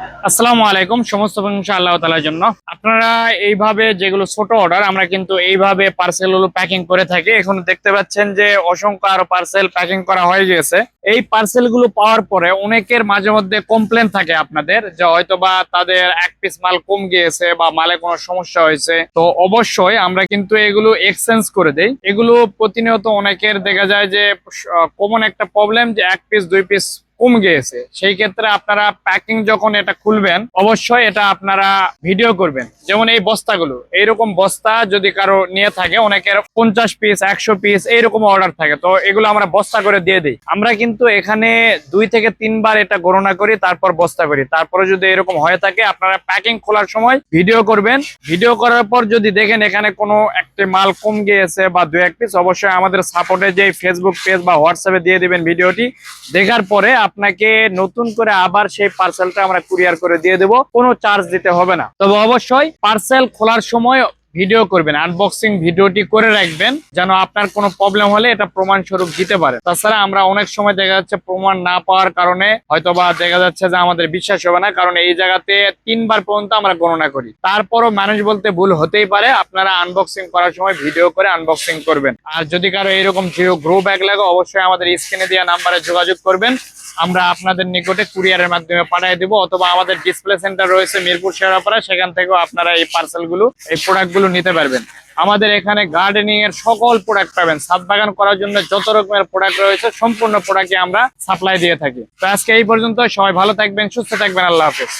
আসসালামু আলাইকুম, সমস্ত প্রশংসা আল্লাহ তালার জন্য। আপনারা এইভাবে যেগুলো ছোট অর্ডার আমরা কিন্তু এইভাবে পার্সেলগুলো প্যাকিং করে থাকি। এখন দেখতে পাচ্ছেন যে অসংখ্য আরও পার্সেল প্যাকিং করা হয়ে গেছে এই পার্সেলগুলো পাওয়ার পরে অনেকের মাঝে মধ্যে কমপ্লেন থাকে আপনাদের, যে হয়তো বা তাদের এক পিস মাল কম গিয়েছে বা মালে কোনো সমস্যা হয়েছে। তো অবশ্যই আমরা কিন্তু এগুলো এক্সচেঞ্জ করে দেই। এগুলো প্রতিনিয়ত অনেকের দেখা যায় যে কমন একটা প্রবলেম যে এক পিস দুই পিস কম গিয়েছে সেই ক্ষেত্রে আপনারা প্যাকিং যখন এটা খুলবেন, অবশ্যই এটা আপনারা ভিডিও করবেন। যেমন এই বস্তাগুলো, এইরকম বস্তা যদি কারও নিয়ে থাকে, অনেকের পঞ্চাশ পিস একশো পিস এইরকম অর্ডার থাকে। তো এগুলো আমরা বস্তা করে দিয়ে দিই। আমরা কিন্তু এখানে দুই থেকে তিনবার এটা গণনা করি, তারপর বস্তা করি। তারপরে যদি এরকম হয়ে থাকে, আপনারা প্যাকিং খোলার সময় ভিডিও করবেন। ভিডিও করার পর যদি দেখেন এখানে কোনো একটি মাল কম গিয়েছে বা দু এক পিস অবশ্যই আমাদের সাপোর্টে যে ফেসবুক পেজ বা হোয়াটসঅ্যাপে দিয়ে দিবেন ভিডিওটি দেখার পরে আপনাকে নতুন করে আবার সেই পার্সেলটা আমরা কুরিয়ার করে দিয়ে দেবো। কোনো চার্জ দিতে হবে না। তবে অবশ্যই পার্সেল খোলার সময় ভিডিও করবেন আনবক্সিং ভিডিওটি করে রাখবেন, যেন আপনার কোনো প্রবলেম হলে এটা প্রমাণ স্বরূপ দিতে পারে তাছাড়া আমরা অনেক সময় দেখা যাচ্ছে প্রমাণ না পাওয়ার কারণে হয়তোবা দেখা যাচ্ছে যে আমাদের বিশ্বাস হবে না, কারণ এই জায়গাতে তিনবার পর্যন্ত আমরা গণনা করি। তারপরও মানুষ বলতে ভুল হতেই পারে, আপনারা আনবক্সিং করার সময় ভিডিও করে আনবক্সিং করবেন। আর যদি কারও এরকম জিও গ্রো ব্যাগ লাগে, অবশ্যই আমাদের স্ক্রিনে দেওয়া নাম্বারে যোগাযোগ করবেন। আমরা আপনাদের নিকটে কুরিয়ারের মাধ্যমে পাঠিয়ে দেবো, অথবা আমাদের ডিসপ্লে সেন্টার রয়েছে মিরপুর শেরাপাড়া সেখান থেকেও আপনারা এই পার্সেলগুলো এই প্রোডাক্টগুলো নিতে পারবেন। আমাদের এখানে গার্ডেনিং এর সকল প্রোডাক্ট পাবেন। ছাদ বাগান করার জন্য যত রকমের প্রোডাক্ট রয়েছে, সম্পূর্ণ প্রোডাক্টই আমরা সাপ্লাই দিয়ে থাকি। তো আজকে এই পর্যন্ত সবাই ভালো থাকবেন, সুস্থ থাকবেন। আল্লাহ হাফেজ।